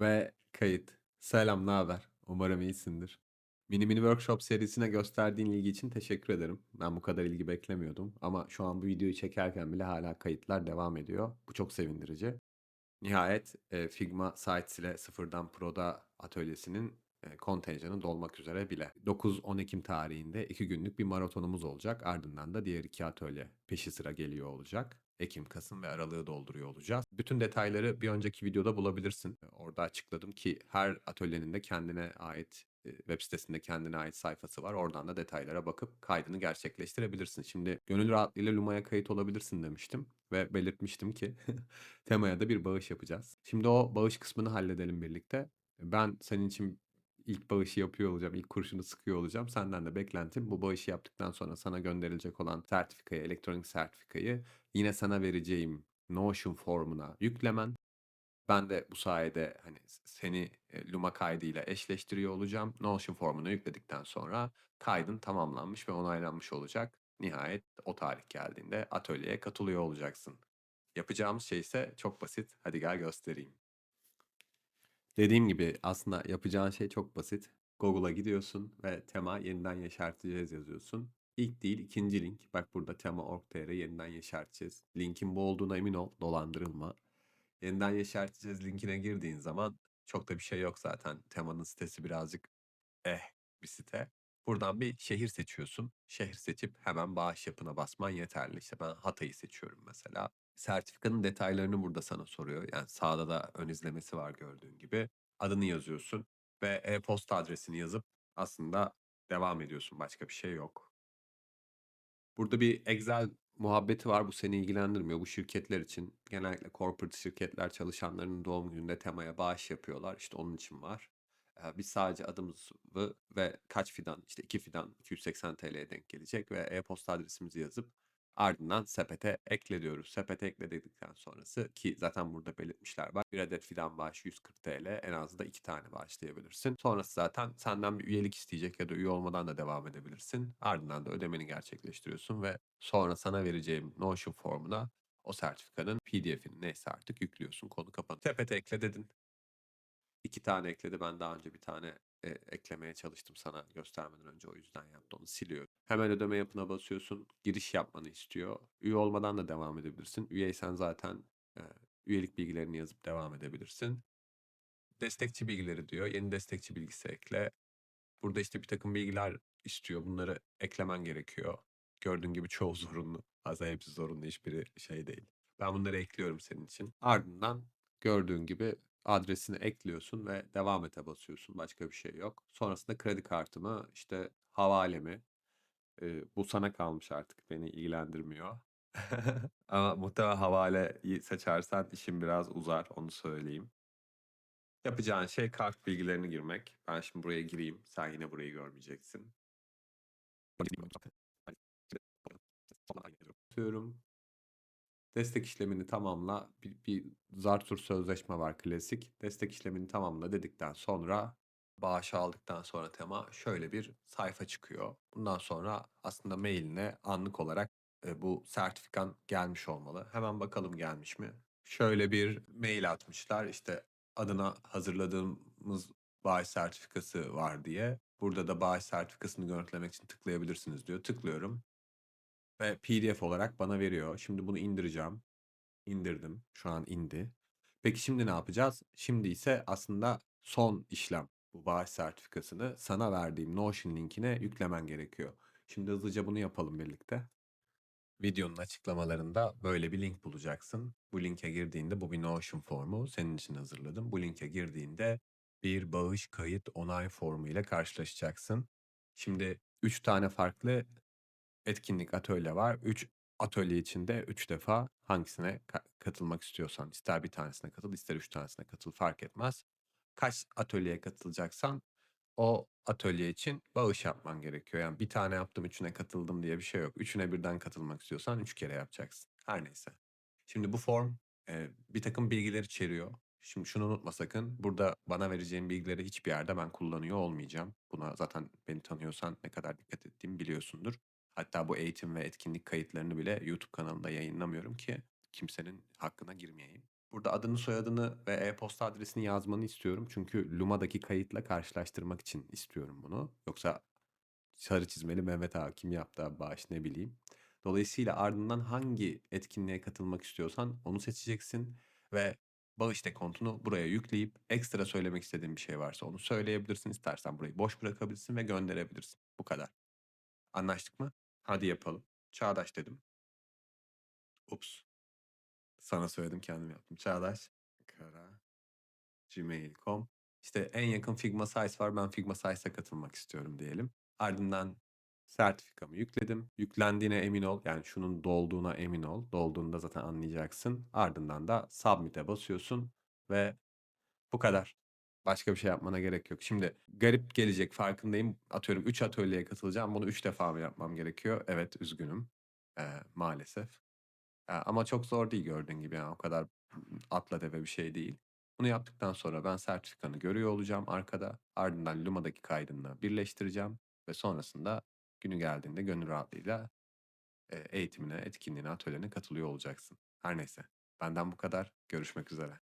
Ve kayıt. Selam, ne haber? Umarım iyisindir. Mini Mini Workshop serisine gösterdiğin ilgi için teşekkür ederim. Ben bu kadar ilgi beklemiyordum ama şu an bu videoyu çekerken bile hala kayıtlar devam ediyor. Bu çok sevindirici. Nihayet e, Figma Sites ile Sıfırdan Pro'da atölyesinin e, kontenjanı dolmak üzere bile. 9-10 Ekim tarihinde 2 günlük bir maratonumuz olacak. Ardından da diğer iki atölye peşi sıra geliyor olacak. Ekim, Kasım ve Aralık'ı dolduruyor olacağız. Bütün detayları bir önceki videoda bulabilirsin. Orada açıkladım ki her atölyenin de kendine ait e, web sitesinde kendine ait sayfası var. Oradan da detaylara bakıp kaydını gerçekleştirebilirsin. Şimdi gönül rahatlığıyla Luma'ya kayıt olabilirsin demiştim ve belirtmiştim ki temaya da bir bağış yapacağız. Şimdi o bağış kısmını halledelim birlikte. Ben senin için ilk bağışı yapıyor olacağım, ilk kurşunu sıkıyor olacağım. Senden de beklentim bu bağışı yaptıktan sonra sana gönderilecek olan sertifikayı, elektronik sertifikayı yine sana vereceğim Notion formuna yüklemen. Ben de bu sayede hani seni e, Luma kaydıyla eşleştiriyor olacağım. Notion formunu yükledikten sonra kaydın tamamlanmış ve onaylanmış olacak. Nihayet o tarih geldiğinde atölyeye katılıyor olacaksın. Yapacağımız şey ise çok basit. Hadi gel göstereyim. Dediğim gibi aslında yapacağın şey çok basit. Google'a gidiyorsun ve tema yeniden yeşerteceğiz yazıyorsun. İlk değil ikinci link. Bak burada tema.org.tr yeniden yeşerteceğiz. Linkin bu olduğuna emin ol. Dolandırılma. Yeniden yeşerteceğiz linkine girdiğin zaman çok da bir şey yok zaten. Temanın sitesi birazcık eh bir site. Buradan bir şehir seçiyorsun. Şehir seçip hemen bağış yapına basman yeterli. İşte ben Hatay'ı seçiyorum mesela. Sertifikanın detaylarını burada sana soruyor. Yani sağda da ön izlemesi var gördüğün gibi. Adını yazıyorsun ve e-posta adresini yazıp aslında devam ediyorsun. Başka bir şey yok. Burada bir Excel muhabbeti var. Bu seni ilgilendirmiyor. Bu şirketler için genellikle corporate şirketler çalışanlarının doğum gününde temaya bağış yapıyorlar. İşte onun için var. Biz sadece adımızı ve kaç fidan, işte 2 fidan 280 TL'ye denk gelecek ve e-posta adresimizi yazıp ardından sepete ekle diyoruz. Sepete ekle dedikten sonrası ki zaten burada belirtmişler var. Bir adet fidan bağışı 140 TL en az da 2 tane bağışlayabilirsin. Sonrası zaten senden bir üyelik isteyecek ya da üye olmadan da devam edebilirsin. Ardından da ödemeni gerçekleştiriyorsun ve sonra sana vereceğim Notion formuna o sertifikanın PDF'ini neyse artık yüklüyorsun. Konu kapanıyor. Sepete ekle dedin. 2 tane ekledi. Ben daha önce bir tane e, eklemeye çalıştım sana göstermeden önce o yüzden yaptı. Onu siliyor. Hemen ödeme yapına basıyorsun. Giriş yapmanı istiyor. Üye olmadan da devam edebilirsin. Üyeysen zaten e, üyelik bilgilerini yazıp devam edebilirsin. Destekçi bilgileri diyor. Yeni destekçi bilgisi ekle. Burada işte bir takım bilgiler istiyor. Bunları eklemen gerekiyor. Gördüğün gibi çoğu zorunlu. Bazen hepsi zorunlu. Hiçbiri şey değil. Ben bunları ekliyorum senin için. Ardından gördüğün gibi adresini ekliyorsun ve devam ete basıyorsun. Başka bir şey yok. Sonrasında kredi kartımı, işte havalemi. Eee, bu sana kalmış artık. Beni ilgilendirmiyor. Ama muhtemelen havaleyi seçersen işin biraz uzar. Onu söyleyeyim. Yapacağın şey kart bilgilerini girmek. Ben şimdi buraya gireyim. Sen yine burayı görmeyeceksin. Atıyorum. Destek işlemini tamamla. Bir, bir Zartur sözleşme var klasik. Destek işlemini tamamla dedikten sonra bağışı aldıktan sonra tema şöyle bir sayfa çıkıyor. Bundan sonra aslında mailine anlık olarak e, bu sertifikan gelmiş olmalı. Hemen bakalım gelmiş mi? Şöyle bir mail atmışlar. İşte adına hazırladığımız bağış sertifikası var diye. Burada da bağış sertifikasını görüntülemek için tıklayabilirsiniz diyor. Tıklıyorum ve PDF olarak bana veriyor. Şimdi bunu indireceğim. İndirdim. Şu an indi. Peki şimdi ne yapacağız? Şimdi ise aslında son işlem. Bu bağış sertifikasını sana verdiğim Notion linkine yüklemen gerekiyor. Şimdi hızlıca bunu yapalım birlikte. Videonun açıklamalarında böyle bir link bulacaksın. Bu linke girdiğinde bu bir Notion formu. Senin için hazırladım. Bu linke girdiğinde bir bağış kayıt onay formu ile karşılaşacaksın. Şimdi 3 tane farklı etkinlik, atölye var. 3 atölye içinde 3 defa hangisine ka- katılmak istiyorsan ister bir tanesine katıl ister 3 tanesine katıl fark etmez. Kaç atölyeye katılacaksan o atölye için bağış yapman gerekiyor. Yani bir tane yaptım üçüne katıldım diye bir şey yok. Üçüne birden katılmak istiyorsan üç kere yapacaksın. Her neyse. Şimdi bu form e, bir takım bilgiler içeriyor. Şimdi şunu unutma sakın. Burada bana vereceğin bilgileri hiçbir yerde ben kullanıyor olmayacağım. Buna zaten beni tanıyorsan ne kadar dikkat ettiğimi biliyorsundur. Hatta bu eğitim ve etkinlik kayıtlarını bile YouTube kanalında yayınlamıyorum ki kimsenin hakkına girmeyeyim. Burada adını, soyadını ve e-posta adresini yazmanı istiyorum. Çünkü Luma'daki kayıtla karşılaştırmak için istiyorum bunu. Yoksa sarı çizmeli Mehmet Ağa kim yaptı bağış ne bileyim. Dolayısıyla ardından hangi etkinliğe katılmak istiyorsan onu seçeceksin ve bağış dekontunu buraya yükleyip ekstra söylemek istediğin bir şey varsa onu söyleyebilirsin. İstersen burayı boş bırakabilirsin ve gönderebilirsin. Bu kadar. Anlaştık mı? Hadi yapalım. Çağdaş dedim. Ups. Sana söyledim kendim yaptım. Çağdaş Kara gmail.com İşte en yakın Figma Size var. Ben Figma Size'a katılmak istiyorum diyelim. Ardından sertifikamı yükledim. Yüklendiğine emin ol. Yani şunun dolduğuna emin ol. Dolduğunda zaten anlayacaksın. Ardından da Submit'e basıyorsun ve bu kadar. Başka bir şey yapmana gerek yok. Şimdi garip gelecek farkındayım. Atıyorum 3 atölyeye katılacağım. Bunu 3 defa mı yapmam gerekiyor? Evet üzgünüm. Eee, maalesef. Eee, ama çok zor değil gördüğün gibi. Yani o kadar atla deve bir şey değil. Bunu yaptıktan sonra ben sertifikanı görüyor olacağım arkada. Ardından Luma'daki kaydınla birleştireceğim ve sonrasında günü geldiğinde gönül rahatlığıyla eğitimine, etkinliğine, atölyene katılıyor olacaksın. Her neyse. Benden bu kadar. Görüşmek üzere.